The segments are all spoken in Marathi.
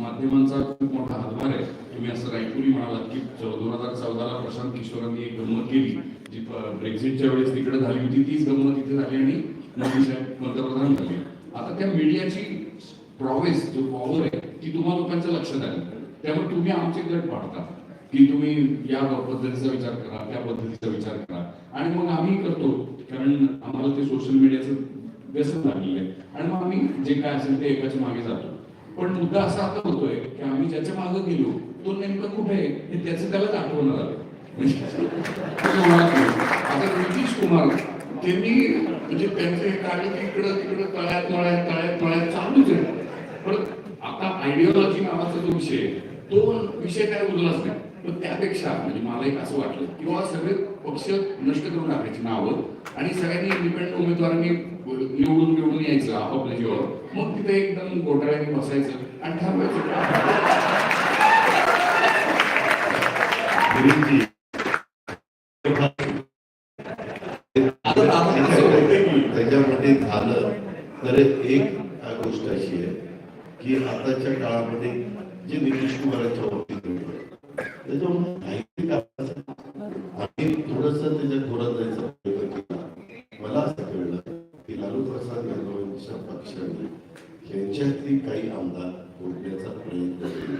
माध्यमांचा खूप मोठा हातभार आहे. तुम्ही असं रायपुरी म्हणालात की दोन हजार चौदाला प्रशांत किशोरांनी एक गंमत केली जी ब्रेक्झिटच्या वेळेस तिकडे झाली होती तीच गंमत इथे झाली आणि मोदी साहेब पंतप्रधान झाले. आता त्या मीडियाची प्रॉवेस जो पॉवर आहे ती तुम्हा लोकांच्या लक्षात आली. त्यामुळे तुम्ही आमचे गट पाडता. की तुम्ही या पद्धतीचा विचार करा त्या पद्धतीचा विचार करा. आणि मग आम्ही करतो कारण आम्हाला ते सोशल मीडियाचं व्यसन लागलेलं आहे. आणि मग आम्ही जे काय असेल ते एकाच्या मागे जातो. पण मुद्दा असा आता होतोय की आम्ही ज्याच्या मागे गेलो तो नेमका कुठे आहे हे त्याचं त्यालाच आठवणार आलं म्हणजे आता नितीश कुमार त्यांनी म्हणजे त्यांचे कार्य इकडं तिकडं तळ्यात मळ्यात तळ्यात मळ्यात चालूच आहे. पण आता आयडिओलॉजी नावाचा जो विषय तो विषय काय उरलाच नाही. पण त्यापेक्षा म्हणजे मला एक असं वाटलं किंवा सगळे पक्ष नष्ट करून टाकायची नावं आणि सगळ्यांनी इंडिपेंडंट उमेदवारांनी निवडून निवडून यायचं आपापल्या जीवावर. मग तिथे एकदम घोटाळ्याने बसायचं आणि ठरवायचं त्याच्यामध्ये झालं तर एक गोष्ट अशी आहे की आताच्या काळामध्ये जे नितीश कुमारांच्या बाबतीत घडलं, यांच्यातली काही आमदार बोलण्याचा प्रयत्न केला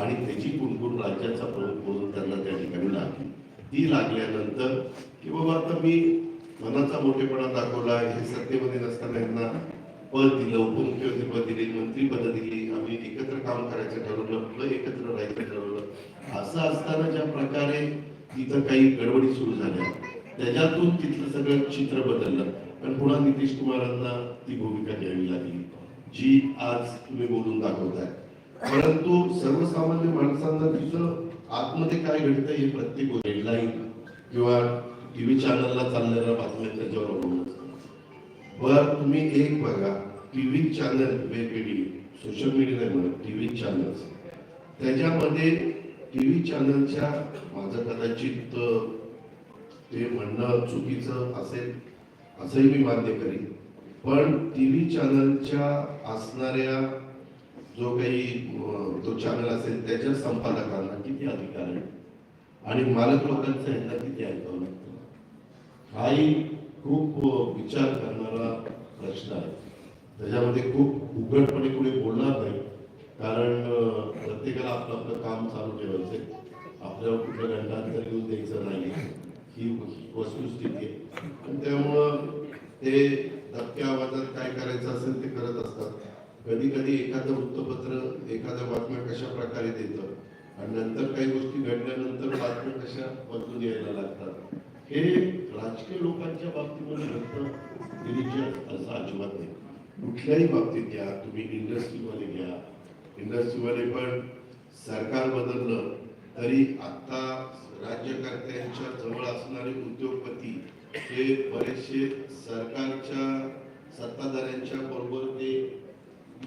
आणि त्याची कुणकुण राज्याचा प्रमुख म्हणून त्यांना त्या ठिकाणी लागली. ती लागल्यानंतर की बाबा आता मी मनाचा मोठेपणा दाखवला हे सत्तेमध्ये नसताना यांना पद दिलं उपमुख्यमंत्रीपद दिली दिले मंत्री पद दिली आम्ही एकत्र काम करायचं ठरवलं एकत्र राहायचं ठरवलं. असं असताना ज्या प्रकारे तिथं काही गडबडी सुरू झाल्या. त्याच्यातून तिथलं सगळं चित्र बदललं. पण पुन्हा नितीश कुमारांना ती भूमिका घ्यावी लागली. जी आज तुम्ही बोलून दाखवताय. परंतु सर्वसामान्य माणसांना तिथं आतमध्ये काय घडतं हे प्रत्येक हेडलाईन किंवा टीव्ही चॅनलला चाललेल्या बातम्या त्याच्यावर अवलंबून असतात. तुम्ही एक बघा टीव्ही चॅनल वेगवेगळी सोशल मीडिया म्हणून म्हणत टीव्ही चॅनल्स त्याच्यामध्ये टीव्ही चॅनलच्या माझं कदाचित ते म्हणणं चुकीचं असेल असंही मी मान्य करीन. पण टीव्ही चॅनलच्या असणाऱ्या जो काही तो चॅनल असेल त्याच्या संपादकांना किती अधिकार आहे आणि मालक लोकांचा ह्यांना किती ऐकावं लागतं? हाही खूप विचार करणारा प्रश्न आहे. त्याच्यामध्ये खूप उघडपणे कुणी बोलणार नाही. कारण प्रत्येकाला आपलं आपलं काम चालू ठेवायचं आपल्यावर कुठलं घंटांतर येऊ द्यायचं नाही ही वस्तुस्थिती आहे. आणि त्यामुळं ते धक्क्या आवाजात काय करायचं असेल ते करत असतात. कधी कधी एखादं वृत्तपत्र एखाद्या बातम्या कशा प्रकारे देतं? आणि नंतर काही गोष्टी घडल्यानंतर बातम्या कशा बदलून यायला लागतात? हे राजकीय लोकांच्या बाबतीमध्ये घडतं असं अजिबात नाही. कुठल्याही बाबतीत घ्या तुम्ही इंडस्ट्रीमध्ये घ्या. इंडस्ट्रीमध्ये पण सरकार बदललं तरी आता राज्यकर्त्यांच्या जवळ असणारे उद्योगपती हे बरेचसे सरकारच्या सत्ताधाऱ्यांच्या बरोबर ते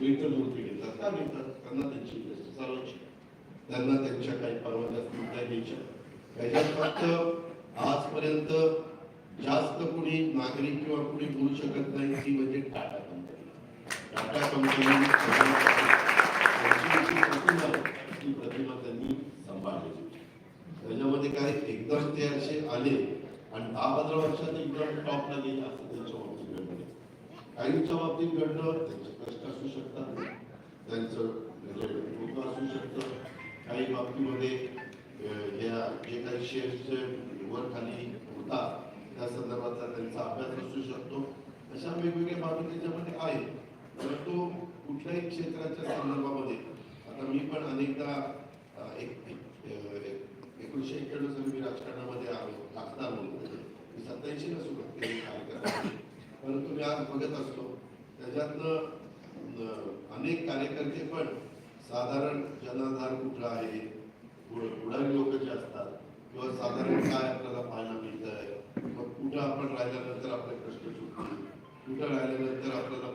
मिळतं मूर्ती घेतात. का घेतात त्यांना त्यांची चालवायची त्यांना त्यांच्या काही परवानग्या असतील त्या घ्यायच्या. त्याच्यात फक्त आजपर्यंत जास्त कुणी नागरिक किंवा कुणी बोलू शकत नाही ती म्हणजे टाटा कंपनी टाटा कंपनी ती प्रतिमा त्यांनी सांभाळली त्याच्यामध्ये काय एकदम ते असे आले आणि दहा पंधरा वर्षात एकदम टॉपला गेले असं त्यांच्या बाबतीत घडलं काहींच्या बाबतीत घडलं त्यांचे कष्ट असू शकतात. त्यांचं म्हणजे दुःख असू शकतं. काही बाबतीमध्ये या जे काही शेअर्सचे वर खाली होतात त्या संदर्भातला त्यांचा अभ्यास असू शकतो. अशा वेगवेगळ्या बाबी त्याच्यामध्ये आहेत परंतु कुठल्याही क्षेत्राच्या संदर्भामध्ये आता मी पण अनेकदा एक एकोणीसशे एक्क्याण्णव साली मी राजकारणामध्ये आलो खासदार म्हणून मी सत्याऐंशीला सुरुवात केली कार्यक्रमाची परंतु मी आज बघत असतो त्याच्यातनं अनेक कार्यकर्ते पण साधारण जनाधार कुठला आहे पुढारी लोक जे असतात किंवा साधारण काय आपल्याला पाहायला मिळत आहे मग कुठं आपण राहिल्यानंतर आपले प्रश्न सुटतील कुठं राहिल्यानंतर आपल्याला